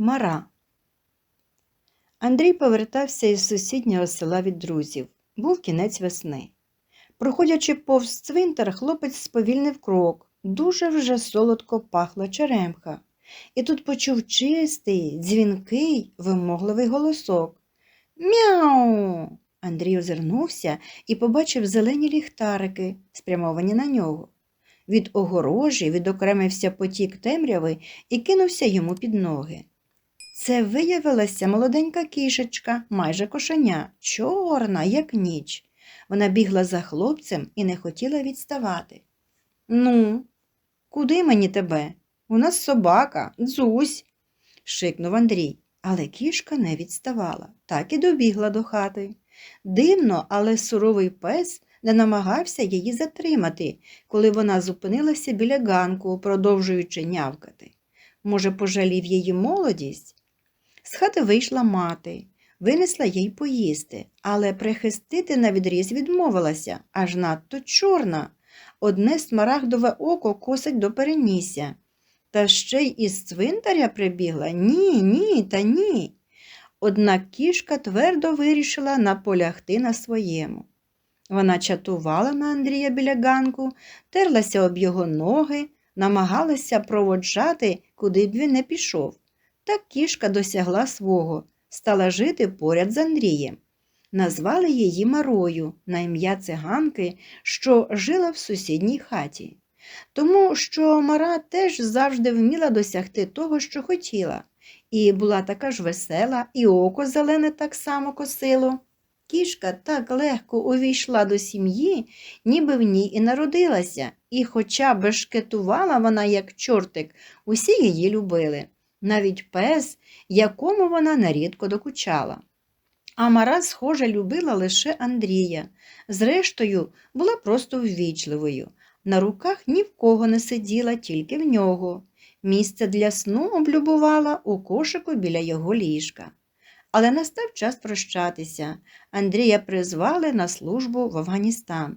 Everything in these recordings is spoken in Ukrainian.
Мара. Андрій повертався із сусіднього села від друзів. Був кінець весни. Проходячи повз цвинтар, хлопець сповільнив крок. Дуже вже солодко пахла черемха. І тут почув чистий, дзвінкий, вимогливий голосок. Мяу. Андрій озирнувся і побачив зелені ліхтарики, спрямовані на нього. Від огорожі відокремився потік темряви і кинувся йому під ноги. Це виявилася молоденька кішечка, майже кошеня, чорна, як ніч. Вона бігла за хлопцем і не хотіла відставати. Ну, куди мені тебе? У нас собака, дзусь, шикнув Андрій, але кішка не відставала, так і добігла до хати. Дивно, але суровий пес не намагався її затримати, коли вона зупинилася біля ганку, продовжуючи нявкати. Може, пожалів її молодість? З хати вийшла мати, винесла їй поїсти, але прихистити на відріз відмовилася, аж надто чорна. Одне смарагдове око косить до перенісся. Та ще й із цвинтаря прибігла ні, ні, та ні. Однак кішка твердо вирішила наполягти на своєму. Вона чатувала на Андрія біля ганку, терлася об його ноги, намагалася проводжати, куди б він не пішов. Так кішка досягла свого, стала жити поряд з Андрієм. Назвали її Марою на ім'я циганки, що жила в сусідній хаті. Тому що Мара теж завжди вміла досягти того, що хотіла, і була така ж весела, і око зелене так само косило. Кішка так легко увійшла до сім'ї, ніби в ній і народилася, і, хоча бешкетувала вона, як чортик, усі її любили, навіть пес, якому вона нерідко докучала. А Мара, схоже, любила лише Андрія. Зрештою, була просто ввічливою. На руках ні в кого не сиділа, тільки в нього. Місце для сну облюбувала у кошику біля його ліжка. Але настав час прощатися. Андрія призвали на службу в Афганістан.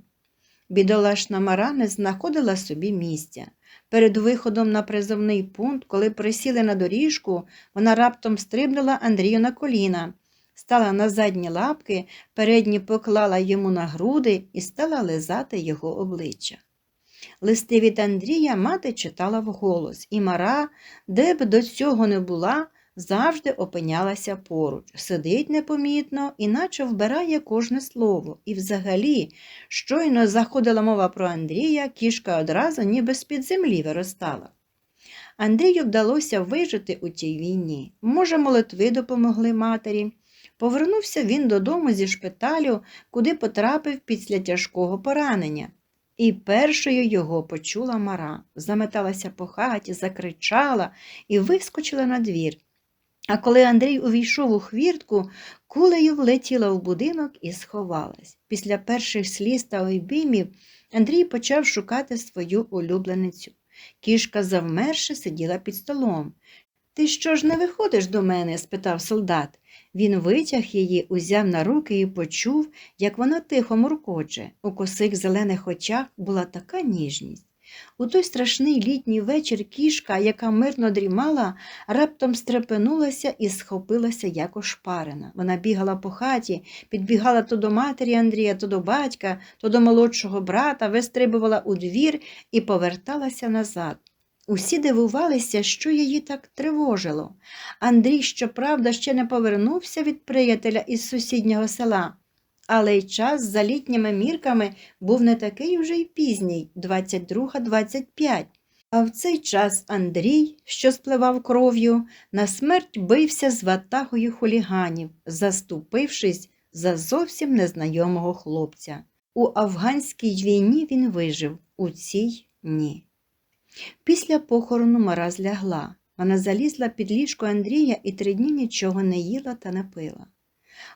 Бідолашна Мара не знаходила собі місця. Перед виходом на призовний пункт, коли присіли на доріжку, вона раптом стрибнула Андрію на коліна, стала на задні лапки, передні поклала йому на груди і стала лизати його обличчя. Листи від Андрія мати читала вголос, і Мара, де б до цього не була, завжди опинялася поруч, сидить непомітно, іначе вбирає кожне слово. І взагалі, щойно заходила мова про Андрія, кішка одразу ніби з-під землі виростала. Андрію вдалося вижити у тій війні. Може, молитви допомогли матері. Повернувся він додому зі шпиталю, куди потрапив після тяжкого поранення. І першою його почула Мара, заметалася по хаті, закричала і вискочила на двір. А коли Андрій увійшов у хвіртку, кулею влетіла в будинок і сховалась. Після перших сліз та обіймів Андрій почав шукати свою улюбленицю. Кішка, завмерше, сиділа під столом. Ти що ж не виходиш до мене? спитав солдат. Він витяг її, узяв на руки і почув, як вона тихо муркоче. У косих зелених очах була така ніжність. У той страшний літній вечір кішка, яка мирно дрімала, раптом стрепенулася і схопилася як ошпарена. Вона бігала по хаті, підбігала то до матері Андрія, то до батька, то до молодшого брата, вистрибувала у двір і поверталася назад. Усі дивувалися, що її так тривожило. Андрій, щоправда, ще не повернувся від приятеля із сусіднього села, але й час за літніми мірками був не такий вже й пізній 22-25. А в цей час Андрій, що спливав кров'ю, на смерть бився з ватагою хуліганів, заступившись за зовсім незнайомого хлопця. У афганській війні він вижив, у цій ні. Після похорону Мара злягла. Вона залізла під ліжко Андрія і три дні нічого не їла та не пила.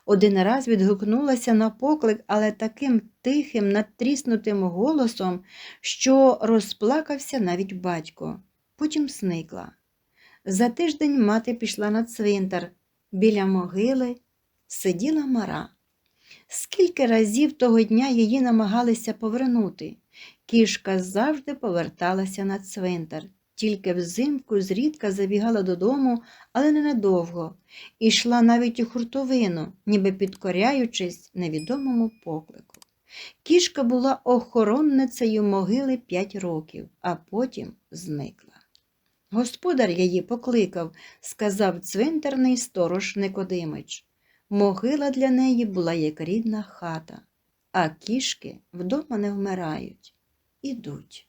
Один раз відгукнулася на поклик, але таким тихим, надтріснутим голосом, що розплакався навіть батько. Потім сникла. За тиждень мати пішла на цвинтар. Біля могили сиділа Мара. Скільки разів того дня її намагалися повернути. Кішка завжди поверталася на цвинтар. Тільки взимку зрідка забігала додому, але ненадовго, і йшла навіть у хуртовину, ніби підкоряючись невідомому поклику. Кішка була охоронницею могили п'ять років, а потім зникла. Господар її покликав, сказав цвинтарний сторож Никодимич. Могила для неї була як рідна хата, а кішки вдома не вмирають, ідуть.